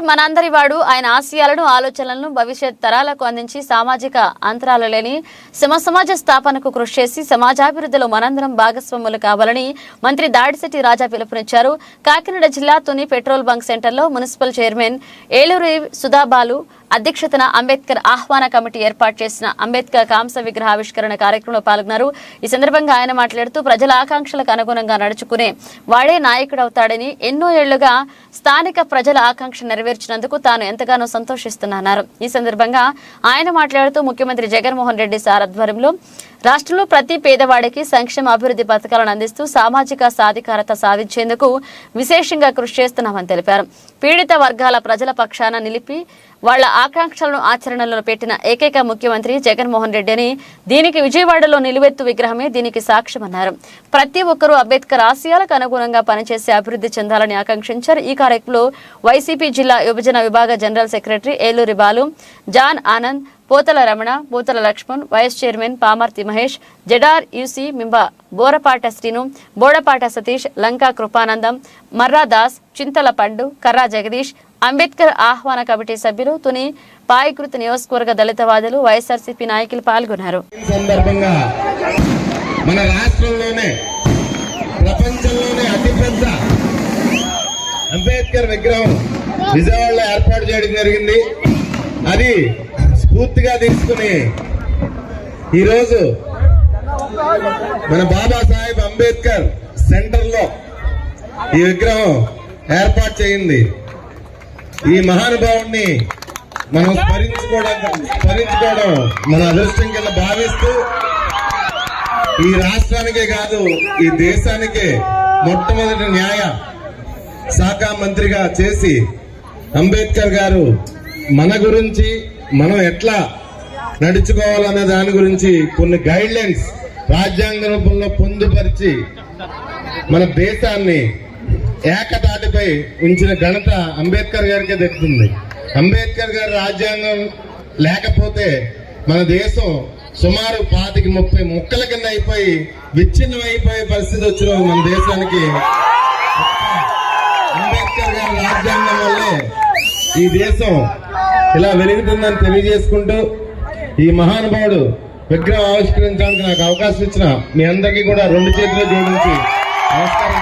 మనందరి వాడు ఆయన ఆశయాలను ఆలోచనలను భవిష్యత్ తరాలకు అందించి సామాజిక అంతరాలు లేని సమ సమాజ స్థాపనకు కృషి చేసి సమాజాభివృద్ధిలో మనందరం భాగస్వాములు కావాలని మంత్రి దాడిశెట్టి రాజా పిలుపునిచ్చారు. కాకినాడ జిల్లా తుని పెట్రోల్ బంక్ సెంటర్లో మున్సిపల్ చైర్మన్ ఏలూరి సుధాబాలు అధ్యక్షతన అంబేద్కర్ ఆహ్వాన కమిటీ ఏర్పాటు చేసిన అంబేద్కర్ కాంస విగ్రహ ఆవిష్కరణ కార్యక్రమంలో పాల్గొన్నారు. ఈ సందర్భంగా ఆయన మాట్లాడుతూ ప్రజల ఆకాంక్షలకు అనుగుణంగా నడుచుకునే వాడే నాయకుడవుతాడని ఎన్నో ఏళ్ళుగా స్థానిక ప్రజల ఆకాంక్ష నెరవేర్చినందుకు తాను ఎంతగానో సంతోషిస్తున్నానన్నారు. ఈ సందర్భంగా ఆయన మాట్లాడుతూ ముఖ్యమంత్రి జగన్మోహన్ రెడ్డి సార్ ఆధ్వర్యంలో రాష్ట్రంలో ప్రతి పేదవాడికి సంక్షేమ అభివృద్ధి పథకాలను అందిస్తూ సామాజిక సాధికారత సాధించేందుకు విశేషంగా కృషి చేస్తున్నామని తెలిపారు. పీడిత వర్గాల ప్రజల పక్షాన నిలిపి వాళ్ళ ఆకాంక్షలను ఆచరణలో పెట్టిన ఏకైక ముఖ్యమంత్రి జగన్మోహన్ రెడ్డి అని దీనికి విజయవాడలో నిలువెత్తు విగ్రహమే దీనికి సాక్ష్యమన్నారు. ప్రతి ఒక్కరూ అంబేద్కర్ ఆశయాలకు అనుగుణంగా పనిచేసి అభివృద్ధి చెందాలని ఆకాంక్షించారు. ఈ కార్యక్రమంలో వైసీపీ జిల్లా విభజన విభాగ general secretary Eluri Balu John Anand Pothala Ramana Pothala Lakshman vice chairman Pamarthi Mahesh జడార్ యూసీ మింబ బోరపాట శ్రీను బోడపాట సతీష్ లంకా కృపానందం మర్రా దాస్ చింతల పండు కర్రా జగదీష్ అంబేద్కర్ ఆహ్వాన కమిటీ సభ్యులు తుని పాయకృతి నియోజకవర్గ దళితవాదులు వైఎస్ఆర్సీపీ నాయకులు పాల్గొన్నారు. సందర్భంగా మన రాష్ట్రంలోనే ప్రపంచంలోనే అతిపెద్ద అంబేద్కర్ విగ్రహం విజయవాడలో ఏర్పాటు చేయడం జరిగింది. అది స్ఫూర్తిగా తీసుకుని ఈరోజు మన బాబాసాహెబ్ అంబేద్కర్ సెంటర్లో ఈ విగ్రహం ఏర్పాటు చేయింది. ఈ మహానుభావుణ్ణి మనం స్మరించుకోవడం స్మరించుకోవడం మన అదృష్టం కింద భావిస్తూ ఈ రాష్ట్రానికే కాదు ఈ దేశానికే మొట్టమొదటి న్యాయ శాఖ మంత్రిగా చేసి అంబేద్కర్ గారు మన గురించి మనం ఎట్లా నడుచుకోవాలన్న దాని గురించి కొన్ని గైడ్ లైన్స్ రాజ్యాంగ రూపంలో పొందుపరిచి మన దేశాన్ని ఏకతాటిపై ఉంచిన ఘనత అంబేద్కర్ గారికే దక్కుతుంది. అంబేద్కర్ గారి రాజ్యాంగం లేకపోతే మన దేశం సుమారు పాతికి ముప్పై ముక్కల కింద అయిపోయి విచ్ఛిన్నం అయిపోయే పరిస్థితి వచ్చిన మన దేశానికి. అంబేద్కర్ గారి రాజ్యాంగం వల్లే ఈ దేశం ఇలా వెలుగుతుందని తెలియజేసుకుంటూ ఈ మహానుభావుడు విగ్రహం ఆవిష్కరించడానికి నాకు అవకాశం ఇచ్చిన మీ అందరికీ కూడా రెండు చేతులు జోడించి నమస్కారం